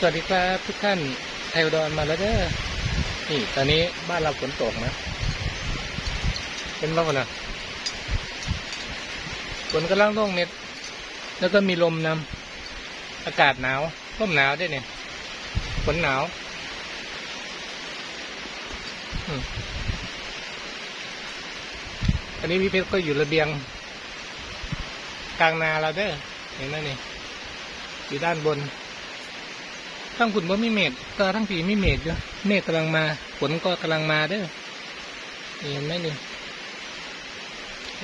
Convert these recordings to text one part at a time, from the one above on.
สวัสดีครับทุกท่านไทอุดรมาแล้วเด้อนี่ ตอนนี้บ้านเราฝนตกนะ เป็นบ้างนะฝนกำลังลงเม็ดแล้วก็มีลมนำอากาศหนาวลมหนาวด้วยเนี่ยฝนหนาวอันนี้พี่เพชรก็อยู่ระเบียง กลางนาเราเด้อเห็นไหมนี่อยู่ด้านบน ทั้งฝุ่นว่ามีเมฆก็ทั้งผีมีเมฆอยู่เมฆกำลังมาฝนก็กำลังมาเด้อเห็นไหมนี่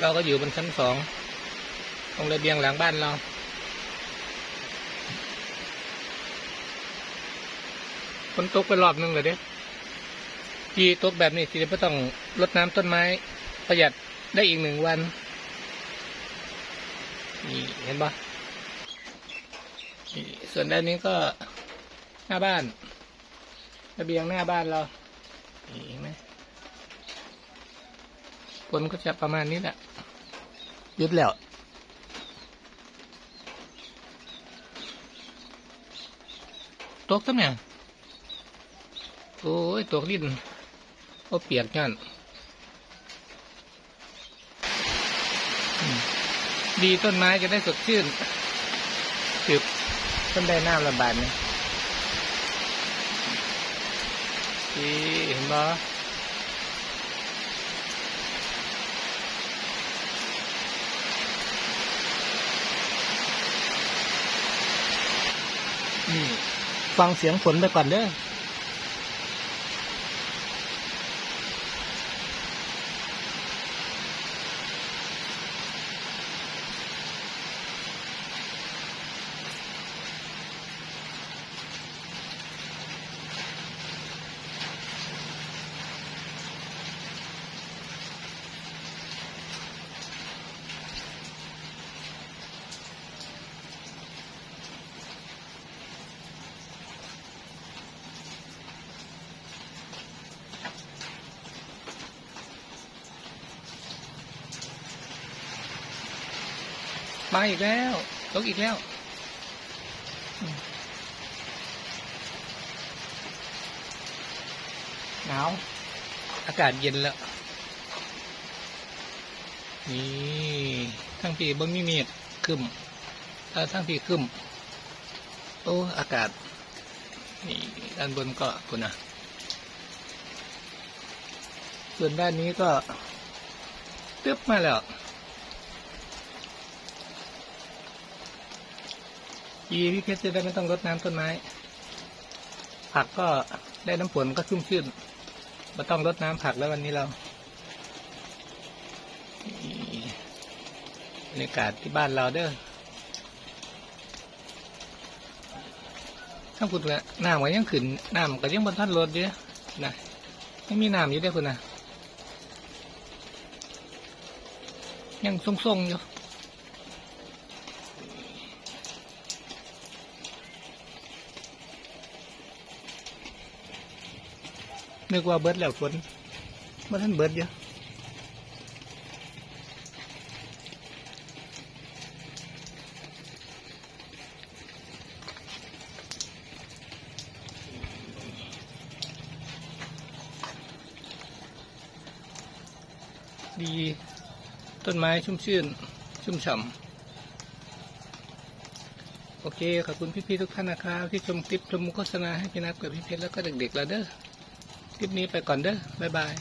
เราก็อยู่บนชั้นสองตรงระเบียงหลังบ้านเราฝนตกไปรอบนึงเลยเด้ที่ตกแบบนี้ที่ไม่ต้องรดน้ำต้นไม้ ประหยัดได้อีกหนึ่งวัน นี่เห็นปะส่วนด้านนี้ก็ หน้าบ้านระเบียงหน้าบ้านเรานี่เห็นไหมฝนก็จะประมาณนี้แหละหยุดแล้วตกตั้งเนี่ยโอ้ยตกดินโอ้เปียกงันอืมดีต้นไม้จะได้สดชื่นจืบต้นได้น้ำระบาดเนี่ย นี่เห็นปะนี่ฟังเสียงฝนไปก่อนเด้อ มาอีกแล้วตกอีกแล้ว หนาว อากาศเย็นแล้ว นี่ทั้งปีบนมีเมฆครึมเออทั้งปีครึมโอ้ อากาศ นี่ด้านบนก็คุณนะส่วนด้านนี้ก็ตึ๊บมาแล้ว ยีพี่เพชรจะได้ไม่ต้องรดน้ำต้นไม้ ผักก็ได้น้ำฝนก็ชุ่มชื่นไม่ต้องรดน้ำผักแล้ววันนี้เรานี่บรรยากาศที่บ้านเราเด้อถ้าคุณละน้ำก็ยังขึ้นน้ำก็ยังบนท่านรถอยู่นะยังมีน้ำอยู่เด้คุณนะยังทรงๆอยู่ นึกว่าเบิดแล้วฝนเมื่อท่านเบิดอยู่ดีต้นไม้ชุ่มชื่น ชุ่มฉ่ำโอเค ขอบคุณพี่ๆทุกท่านนะครับ ที่ชมคลิปชมโฆษณาให้พี่นัทกับพี่เพชรแล้วก็เด็กๆแล้วเด้อ ลิปนี้ไปก่อนเด้อบ๊ายบาย